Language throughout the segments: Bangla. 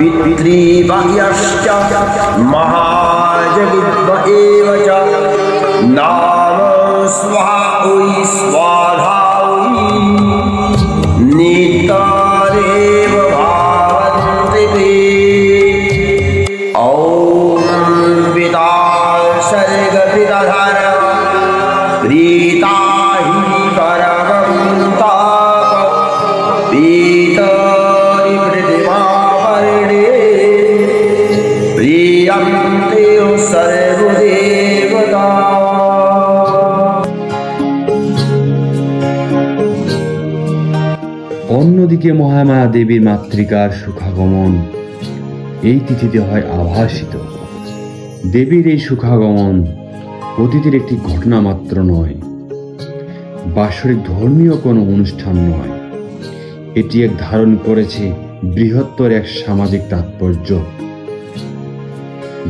पितृभ्यश्च महाजगिद्व एव नाम स्वाहा ঐ অন্যদিকে মহামায়া দেবীর মাতৃকার সুখাগমন। এই তিথিতে হয় আভাসিত। দেবীর এই সুখাগমন অতীতের একটি ঘটনা মাত্র নয়। বাৎসরিক ধর্মীয় কোনো অনুষ্ঠান নয়। এটি এক ধারণ করেছে বৃহত্তর এক সামাজিক তাৎপর্য।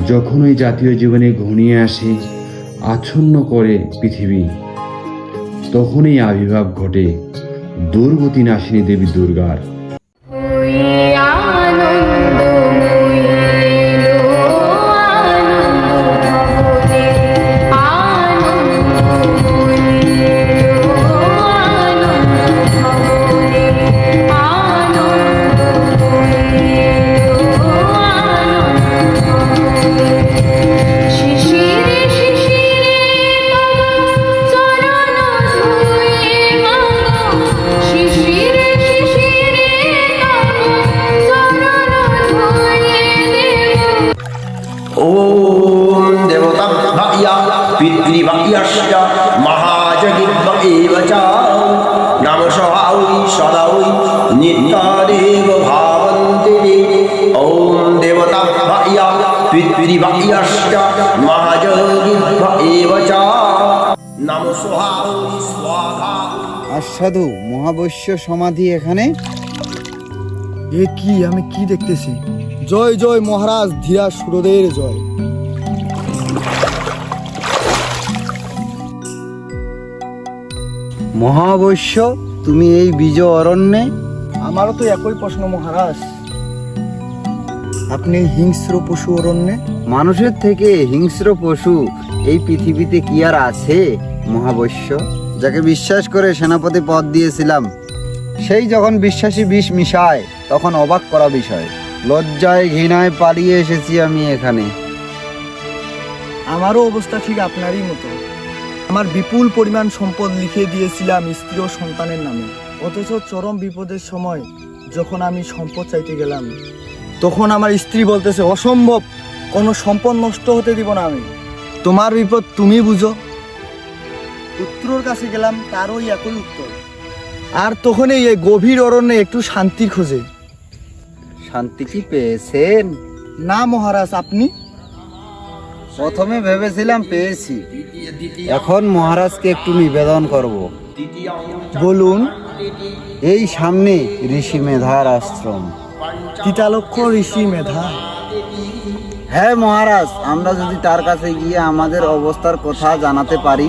যখন ওই জাতীয় জীবনে ঘনিয়ে আসে, আচ্ছন্ন করে পৃথিবী, তখনই আবির্ভাব ঘটে দুর্গতি নাশিনী দেবী দুর্গার আসাধু মহাবৈশ্য সমাধি এখানে? এ কি আমি কি দেখতেছি? জয় জয় মহারাজ ধীরা সুরদের জয়। মহাবৈশ্য তুমি এই বীজ অরণ্যে? আমারও তো একই প্রশ্ন মহারাজ। আপনি হিংস্র পশু অরণ্যে? মানুষের থেকে হিংস্র পশু এই পৃথিবীতে কি আর আছে মহাবৈশ্য? যাকে বিশ্বাস করে সেনাপতি পদ দিয়েছিলাম, সেই যখন বিশ্বাসী বিষ মিশায়, তখন অবাক করা বিষয়। লজ্জায়, ঘৃণায় পালিয়ে এসেছি আমি এখানে। আমারও অবস্থা ঠিক আপনারই মতো। আমার বিপুল পরিমাণ সম্পদ লিখে দিয়েছিলাম স্ত্রী ও সন্তানের নামে। অথচ চরম বিপদের সময় যখন আমি সম্পদ চাইতে গেলাম, তখন আমার স্ত্রী বলতেছে, অসম্ভব, কোনো সম্পদ নষ্ট হতে দিব না আমি। তোমার বিপদ তুমি বুঝো। পুত্রর কাছে গেলাম তারও একই উত্তর। আর তখনই এই গভীর অরণ্যে একটু শান্তি খোঁজে। শান্তি কি পেয়েছেন? না মহারাজ আপনি? প্রথমে ভেবেছিলাম পেয়েছি। এখন মহারাজকে একটু নিবেদন করব। বলুন এই সামনে ঋষি মেধার আশ্রম। তিতালক্ষ ঋষি মেধা। হ্যাঁ মহারাজ আমরা যদি তার কাছে গিয়ে আমাদের অবস্থার কথা জানাতে পারি।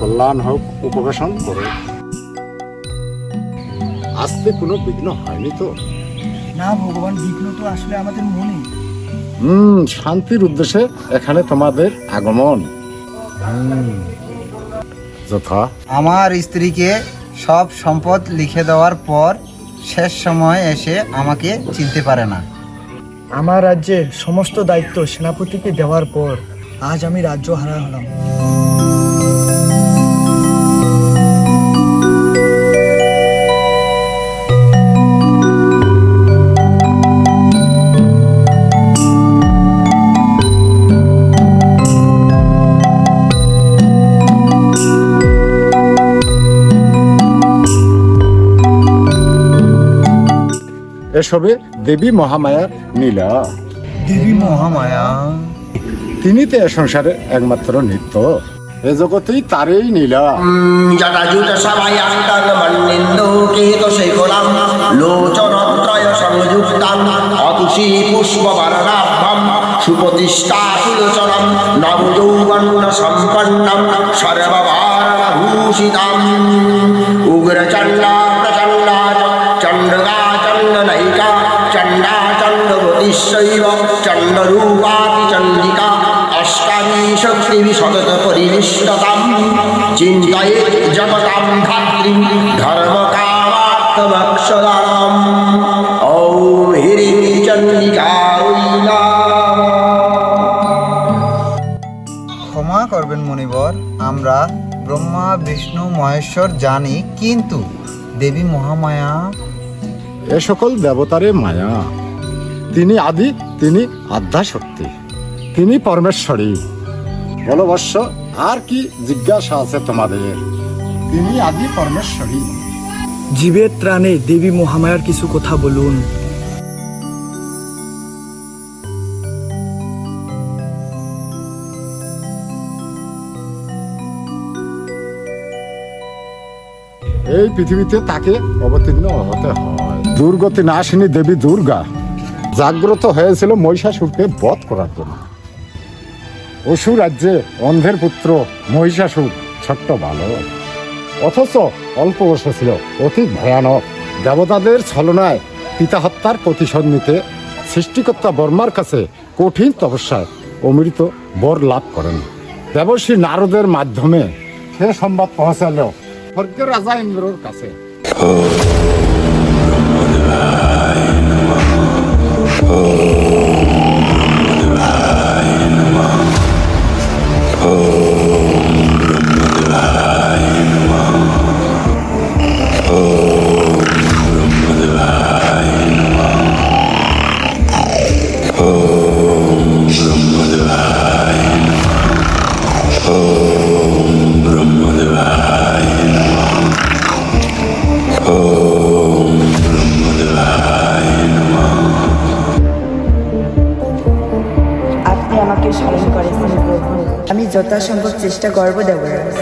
কল্যাণ হোক উপবেশন করে। আসতে কোনো বিঘ্ন হয়নি তো? না ভগবান বিঘ্ন তো আসলে আমাদের মনে। হুম শান্তির উদ্দেশ্যে এখানে তোমাদের আগমন। হুম। যথা। আমার স্ত্রীকে সব সম্পদ লিখে দেওয়ার পর শেষ সময় এসে আমাকে চিনতে পারে না। আমার রাজ্যে সমস্ত দায়িত্ব সেনাপতিকে দেওয়ার পর আজ আমি রাজ্য হারা হলাম। এসবে দেবী মহামায়ার নীলা। দেবী মহামায়া। তিনি তো এ সংসারে একমাত্র নিত্য। এ জগতেই তারই নীলা। জটাজুট সবায়ান্তং মন্নিন্দো কেত শেখরাম লোচনত্রয় সংযুক্তাং অতুষী পুষ্পবর্ণাভ্যম সুপ্রতিষ্ঠা সুলোচনম নবযৌবন্ন সম্পন্নম সর্ববারভূষিতাম উগ্রচণ্ডা চণ্ডিকা অষ্টামি শক্তিভি সতত চিন্তয়ে জগতাম ধাত্রী হিরিং নমঃ ক্ষমা করবেন মণিবর আমরা ব্রহ্মা বিষ্ণু মহেশ্বর জানি কিন্তু দেবী মহামায়া। এ সকল দেবতারে মায়া। তিনি আদি তিনি আধ্যা শক্তি তিনি পরমেশ্বরী। বলবশ্য আর কি জিজ্ঞাসা আছে তোমাদের? তিনি আদি পরমেশ্বরী। জীবের ত্রাণে দেবী মহামায়ার কিছু কথা বলুন। এই পৃথিবীতে তাকে অবতীর্ণ হতে হয়। দুর্গতি নাশিনী দেবী দুর্গা। জাগ্রত হয়েছিল মহিষাসুরকে বধ করার জন্য। অসুর রাজ্যে অন্ধের পুত্র মহিষাসুর ছোট্ট বালক। অথচ অল্প বয়সে ছিল, অতি ভয়ানক। দেবতাদের ছলনায় পিতা হত্যার প্রতিশোধ নিতে সৃষ্টিকর্তা বর্মার কাছে কঠিন তপস্যায় অমৃত বর লাভ করেন। দেবশ্রী নারদের মাধ্যমে সে সংবাদ পৌঁছালো রাজা ইন্দ্রর কাছে। যথাসম্ভব চেষ্টা করব দেবরাজ।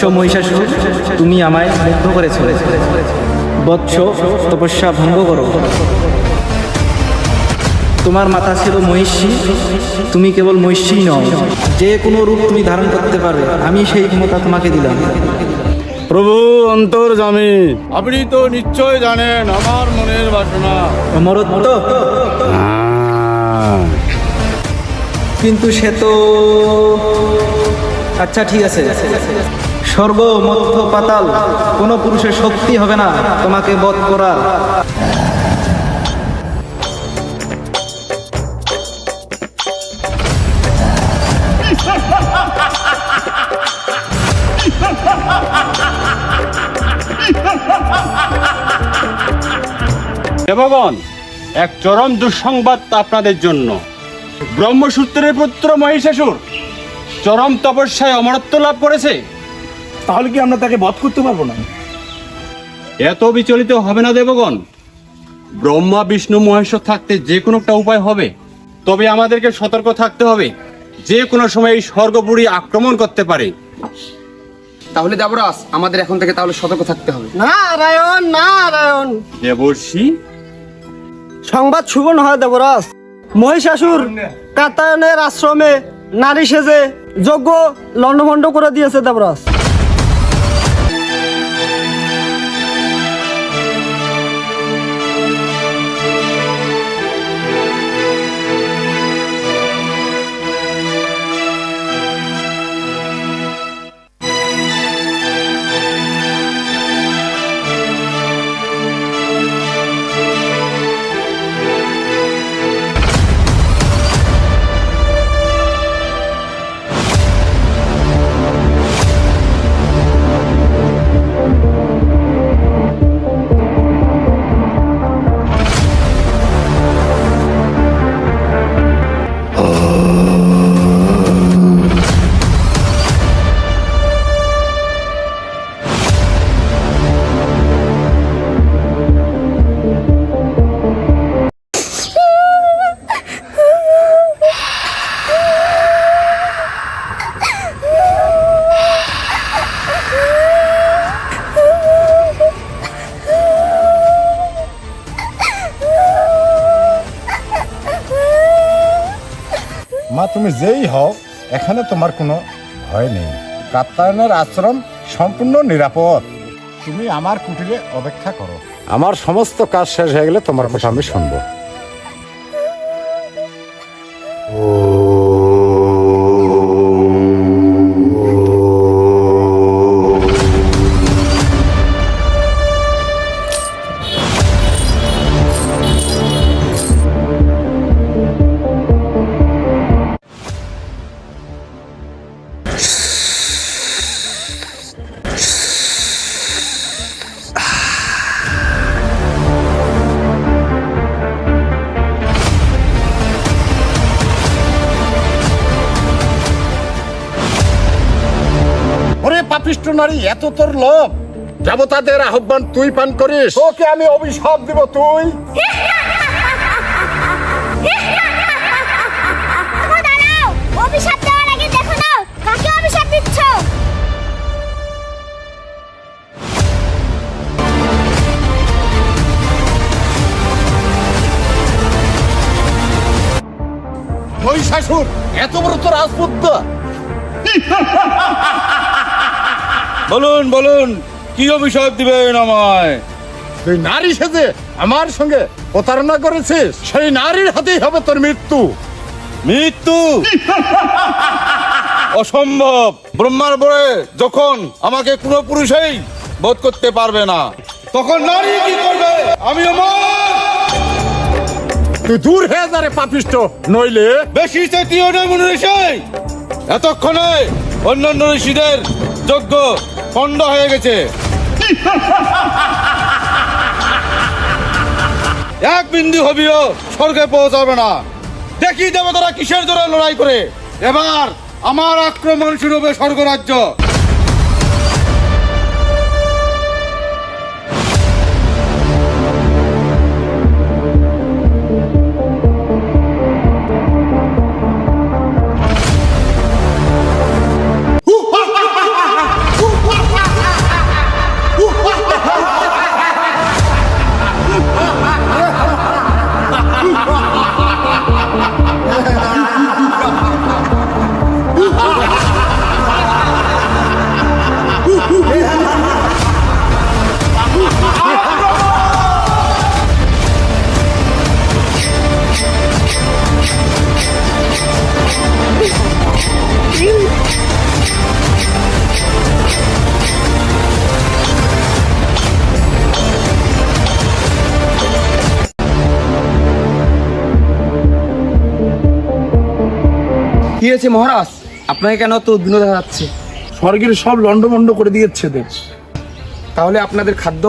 বৎস মহিষাসুর তুমি আমায় মুগ্ধ করেছ। বৎস তপস্যা ভঙ্গ করো। তোমার মাথা ছিল মহিষী তুমি কেবল মহিষী নও। যে কোনো রূপ তুমি ধারণ করতে পারবে আমি সেই ক্ষমতা তোমাকে দিলাম। প্রভু অন্তর জামি। আপনি তো নিশ্চয় জানেন আমার মনের বাসনা। অমরত্ব। কিন্তু সে তো আচ্ছা ঠিক আছে। স্বর্গ মধ্য পাতাল, কোনো পুরুষের শক্তি হবে না তোমাকে বধ করার। দেবগণ, এক চরম দুঃসংবাদ আপনাদের জন্য। ব্রহ্মসূত্রের পুত্র মহিষাসুর চরম তপস্যায় অমরত্ব লাভ করেছে। তাহলে কি আমরা তাকে বধ করতে পারব না? এত বিচলিত হবে না দেবগণ। ব্রহ্মা বিষ্ণু মহেশ্বর থাকতে যে কোনো একটা উপায় হবে তবে আমাদেরকে সতর্ক থাকতে হবে। যে কোনো সময় এই স্বর্গপুরী আক্রমণ করতে পারে। তাহলে দেবরাস আমাদের এখন থেকে তাহলে সতর্ক থাকতে হবে। নারায়ণ নারায়ণ। দেবর্ষি? সংবাদ সুবর্ণ হয় দেবরাজ। মহিষাসুর কাতায়নের আশ্রমে নারী সেজে যজ্ঞ লণ্ডভণ্ড করে দিয়েছে দেবরাজ। মা, তুমি যেই হও, এখানে তোমার কোনো ভয় নেই। কাত্তায়নের আশ্রম সম্পূর্ণ নিরাপদ। তুমি আমার কুটিরে অপেক্ষা করো। আমার সমস্ত কাজ শেষ হয়ে গেলে তোমার কথা আমি শুনব। পাপিষ্ট নারী এত তোর লোভ। দেবতাদের আহ্বান তুই পান করিস। ওকে আমি অভিশাপ দিব তুই। দাঁড়াও। অভিশাপ দেওয়ার আগে দেখো না কাকে অভিশাপ দিচ্ছ? মহিষাসুর এত বড় তো রাজপুত্র। বলুন বলুন কি অভিশাপ দিবেন আমায়? তুই নারী সেজে আমার সঙ্গে প্রতারণা করেছিস সেই নারীর হাতেই হবে তোর মৃত্যু। মৃত্যু? অসম্ভব। ব্রহ্মার পরে যখন আমাকে কোনো পুরুষই বোধ করতে পারবে না তখন নারী কি করবে? আমি তুই দূর হয়ে যা রে পাপিষ্ট নইলে বেশি মনে ঋষি। এতক্ষণে অন্যান্য ঋষিদের যজ্ঞ পণ্ড হয়ে গেছে। এক বিন্দু হবিও স্বর্গে পৌঁছাবে না। দেখি দেবতারা কিসের জোরে লড়াই করে। এবার আমার আক্রমণ শুরু হবে স্বর্গরাজ্য। কি হয়েছে মহারাজ। আপনাকে কেন তো উদ্বিগ্ন দেখা যাচ্ছে? স্বর্গের সব লন্ডভন্ড করে দিয়েছে দেব। তাহলে আপনাদের খাদ্য?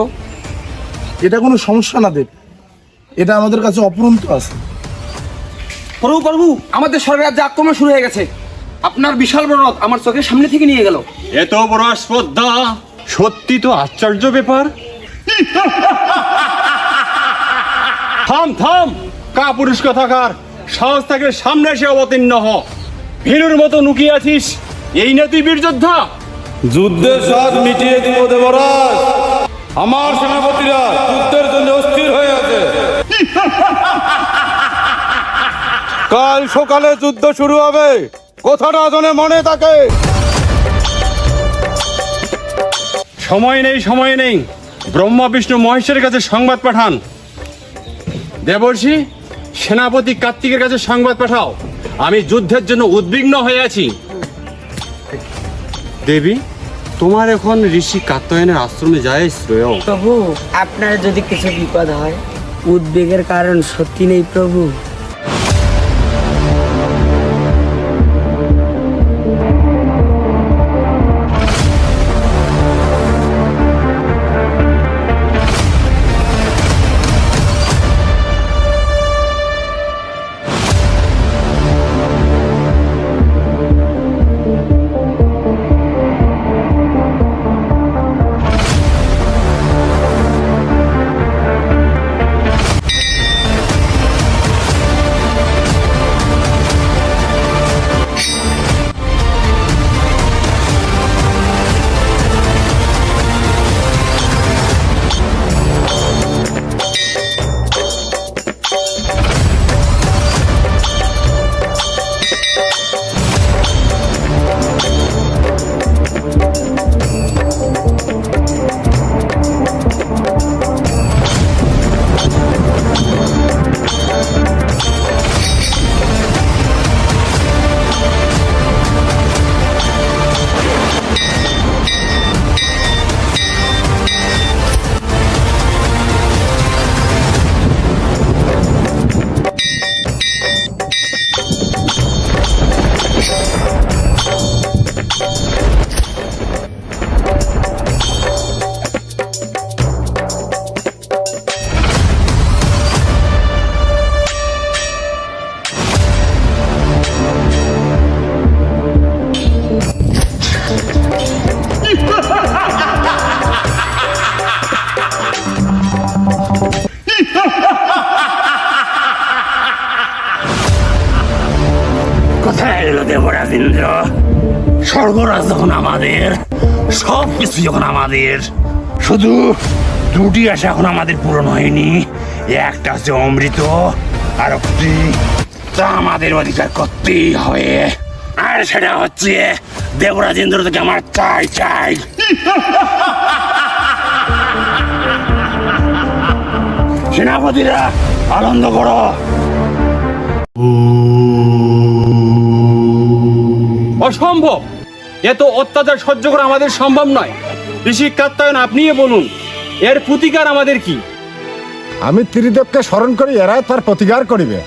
এটা কোনো সমস্যা না দেব। এটা আমাদের কাছে অপরন্ত আছে। প্রভু প্রভু আমাদের স্বর্গের রাজ্যে আক্রমণ শুরু হয়ে গেছে। আপনার বিশাল বড় রথ আমার চোখের সামনে থেকে নিয়ে গেল। এত বড় আস্পর্ধা সত্যি তো আশ্চর্য ব্যাপার। থাম থাম কা পুরুষ কথাকার সাহস থেকে সামনে এসে অবতীর্ণ হ। ভীরুর মতো লুকিয়ে আছিস? এই না তুই বীর যোদ্ধা। যুদ্ধের স্বাদ মিটিয়ে দিব দেবরাজ। আমার সেনাপতিরা যুদ্ধের জন্য অস্থির হয়ে আছে। কাল সকালে যুদ্ধ শুরু হবে। কথাটা যেন মনে থাকে। সময় নেই সময় নেই। ব্রহ্মা বিষ্ণু মহেশের কাছে সংবাদ পাঠান। দেবর্ষি সেনাপতি কার্তিকের কাছে সংবাদ পাঠাও। আমি যুদ্ধের জন্য উদ্বিগ্ন হয়ে আছি। দেবী তোমার এখন ঋষি কাত্যায়নের আশ্রমে যায় শ্রেয় প্রভু আপনার যদি কিছু বিপদ হয় উদ্বেগের কারণ সত্যি নেই প্রভু। কিছু যখন আমাদের। শুধু দুটি আশা এখন আমাদের পূরণ হয়নি। একটা হচ্ছে অমৃত, আর তা আমাদের অধিকার করতেই হবে। আর সেটা হচ্ছে দেবরাজেন্দ্র থেকে আমার চাই চাই। সেনাপতিরা আনন্দ করো। অসম্ভব! এত অত্যাচার সহ্য করা আমাদের সম্ভব নয়। ঋষি কাত্তায়ন আপনিই বলুন, এর প্রতিকার আমাদের কি? আমি ত্রিদেবকে স্মরণ করি এরা তার প্রতিকার করিবে।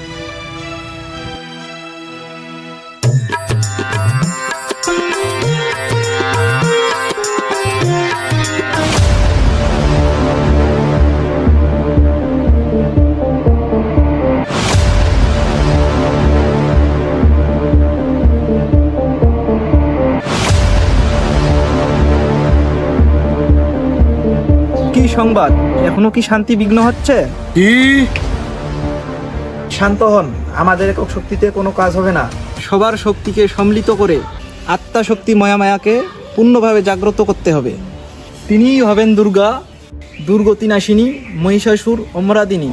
সংবাদ? এখনও কি শান্তি বিঘ্ন হচ্ছে? কি? শান্ত হন আমাদের একক শক্তিতে কোনো কাজ হবে না। সবার শক্তিকে সম্মিলিত করে আত্মা শক্তি ময়ামায়াকে পূর্ণভাবে জাগ্রত করতে হবে। তিনিই হবেন দুর্গা দুর্গতিনাশিনী মহিষাসুর অমরাদিনী।